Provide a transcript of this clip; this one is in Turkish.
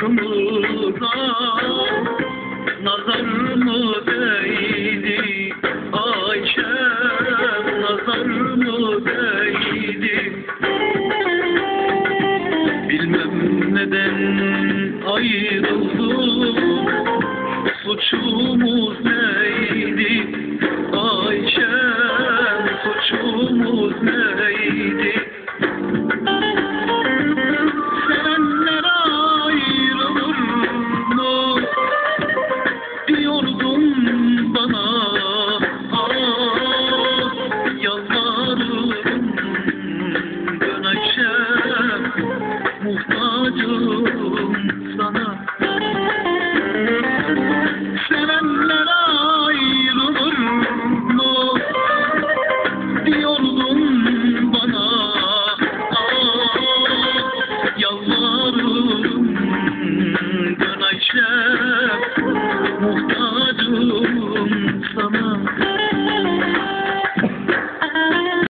aşkımıza Nazar mı değdi? Ayşem Nazar mı değdi? Bilmem neden ayrıldık Suçumuz ne?